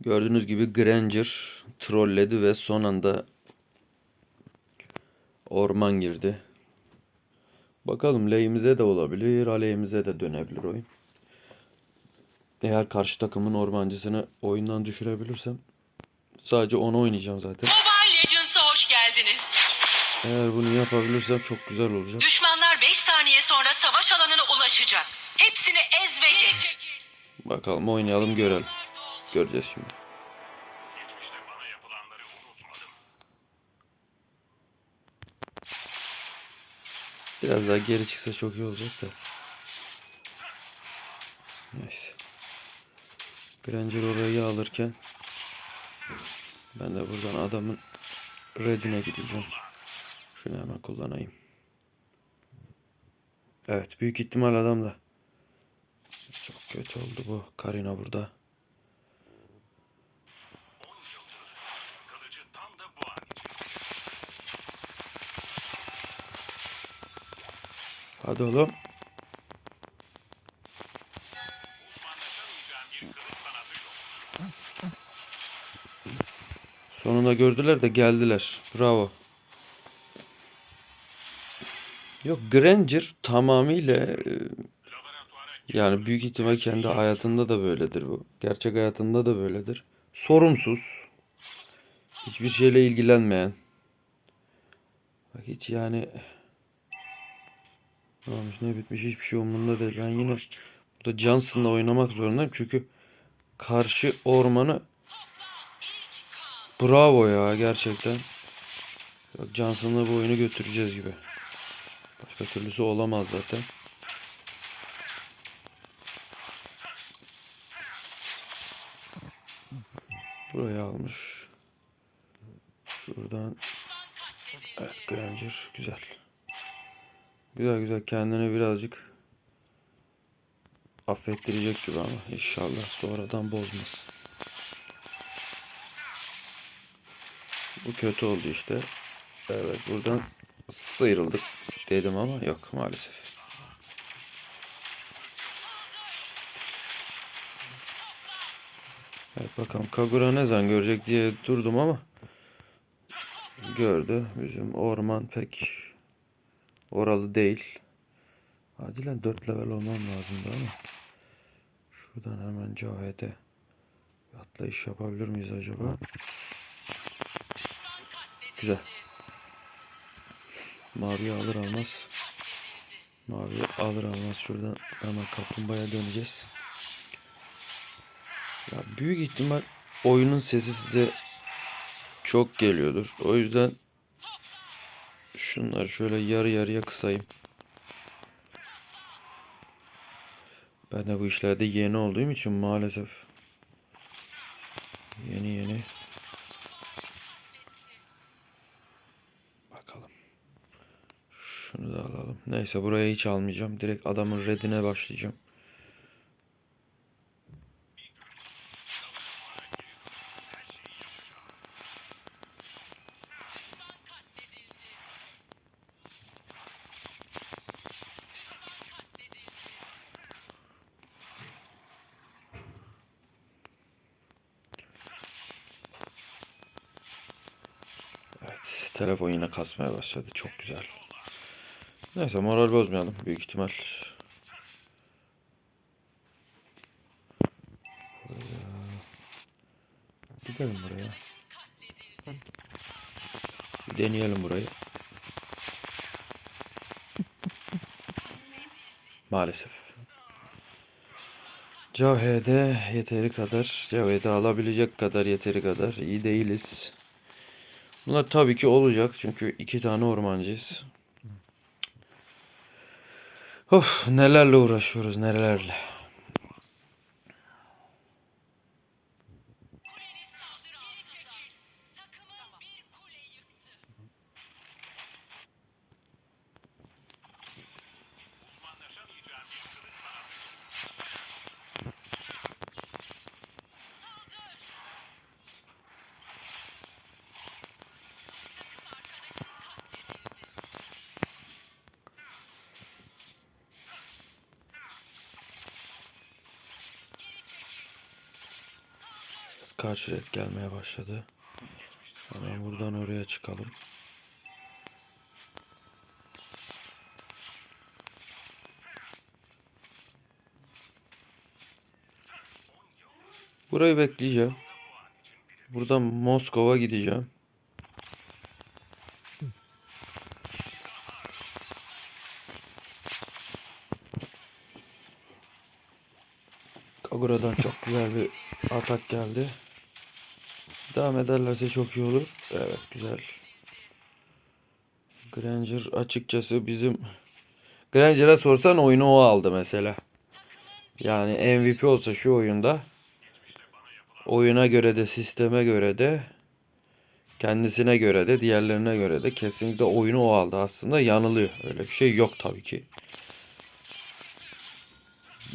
Gördüğünüz gibi Granger trolledi ve son anda orman girdi. Bakalım lehimize de olabilir, aleyhimize de dönebilir oyun. Eğer karşı takımın ormancısını oyundan düşürebilirsem sadece onu oynayacağım zaten. Mobile Legends'a hoş geldiniz. Eğer bunu yapabilirsem çok güzel olacak. Düşmanlar 5 saniye sonra savaş alanına ulaşacak. Hepsini ez ve geç. Bakalım oynayalım görelim. Göreceğiz şimdi. Biraz daha geri çıksa çok iyi olacak da. Neyse. Granger orayı alırken ben de buradan adamın redine gideceğim. Şunu hemen kullanayım. Evet büyük ihtimal adam da. Çok kötü oldu bu. Karina burada. Kılıcı tam da bu an için. Hadi oğlum. Sonunda gördüler de geldiler. Bravo. Yok Granger tamamıyla e, yani büyük ihtimal kendi hayatında da böyledir bu. Gerçek hayatında da böyledir. Sorumsuz. Hiçbir şeyle ilgilenmeyen. Bak hiç yani ne olmuş ne bitmiş hiçbir şey umurumda değil. Ben yine burada Johnson'la oynamak zorundayım çünkü karşı ormanı Bravo ya gerçekten. Bak Johnson'la bu oyunu götüreceğiz gibi. Başka türlüsü olamaz zaten. Burayı almış. Şuradan. Evet Granger güzel. Güzel güzel kendini birazcık affettirecek gibi ama inşallah sonradan bozmaz. Bu kötü oldu işte. Evet buradan sıyrıldık dedim ama yok maalesef. Evet bakalım Kagura ne zaman görecek diye durdum ama gördü. Bizim orman pek oralı değil. Acilen 4 level olmam lazımdı ama şuradan hemen Cavhet'e bir atlayış yapabilir miyiz acaba? Güzel. Mavi alır almaz. Mavi alır almaz şuradan hemen kaplumbağaya döneceğiz. Ya büyük ihtimal oyunun sesi size çok geliyordur. O yüzden şunları şöyle yarı yarıya kısayım. Ben de bu işlerde yeni olduğum için maalesef yeni yeni Bakalım. Şunu da alalım. Neyse buraya hiç almayacağım. Direkt adamın redine başlayacağım. Evet, telefon yine kasmaya başladı. Çok güzel. Neyse moral bozmayalım. Büyük ihtimal. Buraya. Gidelim buraya. Bir deneyelim burayı. Maalesef. Cavhe'de yeteri kadar, Cavhe'de alabilecek kadar yeteri kadar iyi değiliz. Bunlar tabii ki olacak çünkü iki tane ormancıyız. Of nelerle uğraşıyoruz nelerle. Kaç red gelmeye başladı. Hemen buradan oraya çıkalım. Burayı bekleyeceğim. Buradan Moskova gideceğim. Kagura'dan çok güzel bir atak geldi. Devam ederlerse çok iyi olur. Evet güzel. Granger açıkçası bizim Granger'a sorsan oyunu o aldı mesela. Yani MVP olsa şu oyunda oyuna göre de sisteme göre de kendisine göre de diğerlerine göre de kesinlikle oyunu o aldı. Aslında yanılıyor. Öyle bir şey yok tabii ki.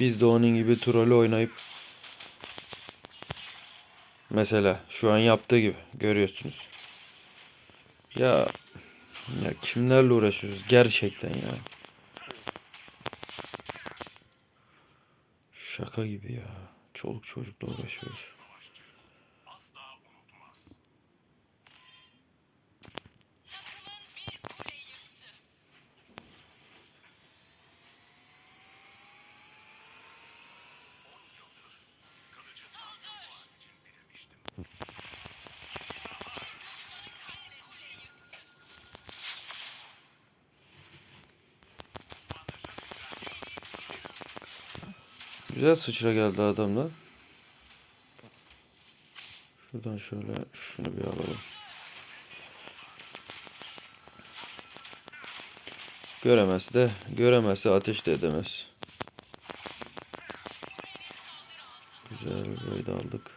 Biz de onun gibi trollü oynayıp mesela şu an yaptığı gibi görüyorsunuz. Ya ya kimlerle uğraşıyoruz gerçekten ya. Şaka gibi ya. Çoluk çocukla uğraşıyoruz. Güzel sıçra geldi adamdan. Şuradan şöyle şunu bir alalım. Göremez de göremezse ateş de edemez. Güzel da aldık.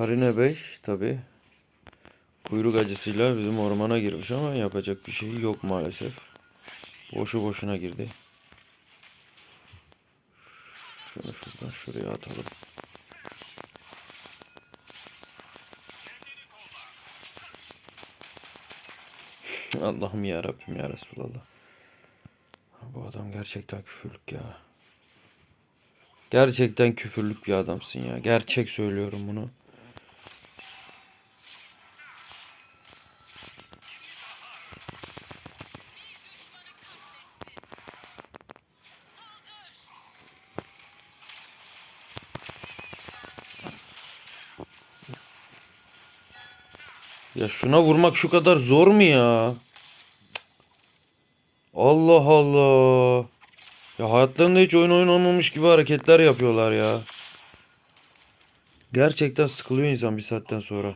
Karine 5 tabi. Kuyruk acısıyla bizim ormana girmiş ama yapacak bir şey yok maalesef. Boşu boşuna girdi. Şunu şuradan şuraya atalım. Allah'ım ya Rabbim ya Resulallah. Bu adam gerçekten küfürlük ya. Gerçekten küfürlük bir adamsın ya. Gerçek söylüyorum bunu. Ya şuna vurmak şu kadar zor mu ya? Allah Allah. Ya hayatlarında hiç oyun oynamamış gibi hareketler yapıyorlar ya. Gerçekten sıkılıyor insan bir saatten sonra.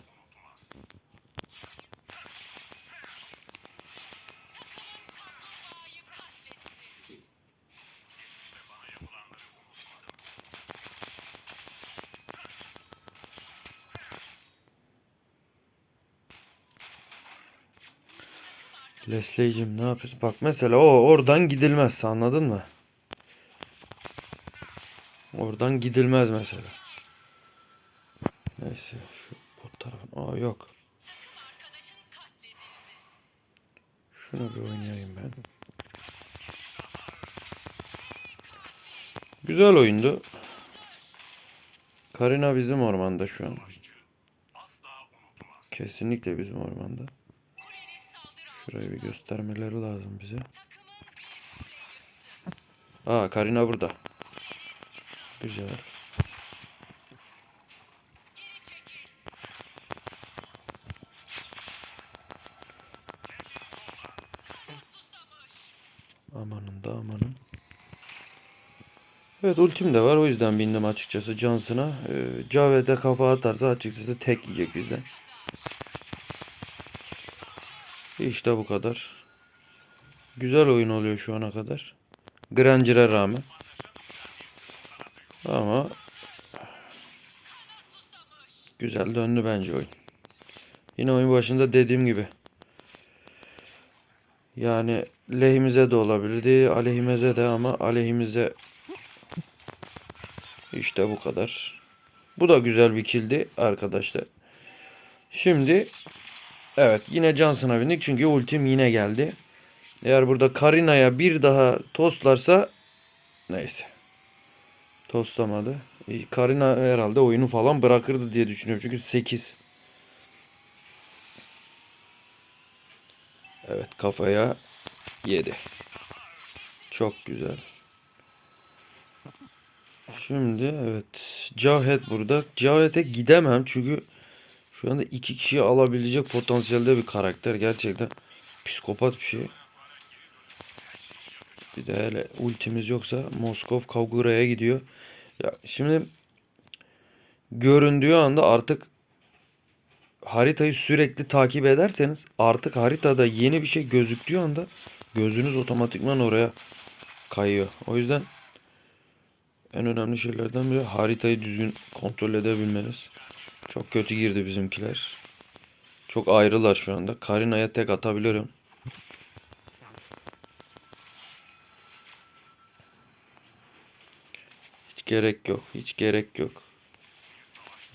Leslie'cim ne yapıyorsun? Bak mesela o oradan gidilmez anladın mı? Oradan gidilmez mesela. Neyse şu bot tarafın. Aa yok. Şunu bir oynayayım ben. Güzel oyundu. Karina bizim ormanda şu an. Kesinlikle bizim ormanda. Şurayı bir göstermeleri lazım bize. Aa Karina burada. Güzel. Amanın da amanın. Evet ultim de var o yüzden bindim açıkçası Johnson'a. Ee, Caved'e kafa atarsa açıkçası tek yiyecek bizden. İşte bu kadar. Güzel oyun oluyor şu ana kadar. Granger'e rağmen. Ama güzel döndü bence oyun. Yine oyun başında dediğim gibi. Yani lehimize de olabilirdi, aleyhimize de ama aleyhimize işte bu kadar. Bu da güzel bir kildi arkadaşlar. Şimdi evet yine Johnson'a bindik çünkü ultim yine geldi. Eğer burada Karina'ya bir daha tostlarsa neyse. Tostlamadı. Karina herhalde oyunu falan bırakırdı diye düşünüyorum. Çünkü 8. Evet kafaya 7. Çok güzel. Şimdi evet. Cavhet burada. Cavhet'e gidemem çünkü şu anda iki kişiyi alabilecek potansiyelde bir karakter. Gerçekten psikopat bir şey. Bir de hele ultimiz yoksa Moskov Kagura'ya gidiyor. Ya şimdi göründüğü anda artık haritayı sürekli takip ederseniz artık haritada yeni bir şey gözüktüğü anda gözünüz otomatikman oraya kayıyor. O yüzden en önemli şeylerden biri haritayı düzgün kontrol edebilmeniz. Çok kötü girdi bizimkiler. Çok ayrılar şu anda. Karina'ya tek atabilirim. Hiç gerek yok. Hiç gerek yok.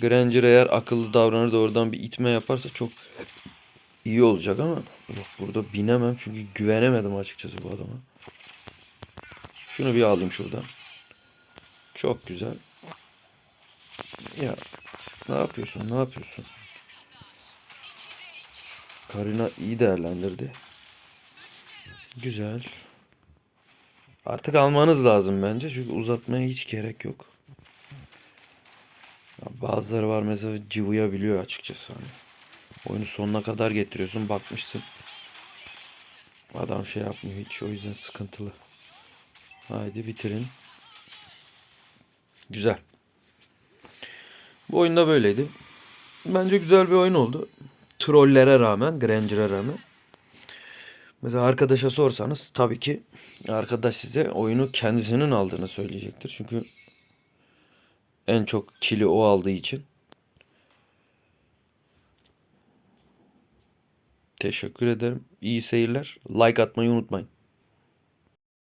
Granger eğer akıllı davranır da oradan bir itme yaparsa çok iyi olacak ama yok burada binemem çünkü güvenemedim açıkçası bu adama. Şunu bir alayım şuradan. Çok güzel. Ya ne yapıyorsun? Ne yapıyorsun? Karina iyi değerlendirdi. Güzel. Artık almanız lazım bence çünkü uzatmaya hiç gerek yok. Ya bazıları var mesela cıvıyabiliyor açıkçası hani. Oyunu sonuna kadar getiriyorsun bakmışsın. Adam şey yapmıyor hiç o yüzden sıkıntılı. Haydi bitirin. Güzel. Bu oyunda böyleydi. Bence güzel bir oyun oldu. Trollere rağmen, Granger'a rağmen. Mesela arkadaşa sorsanız tabii ki arkadaş size oyunu kendisinin aldığını söyleyecektir. Çünkü en çok kili o aldığı için. Teşekkür ederim. İyi seyirler. Like atmayı unutmayın.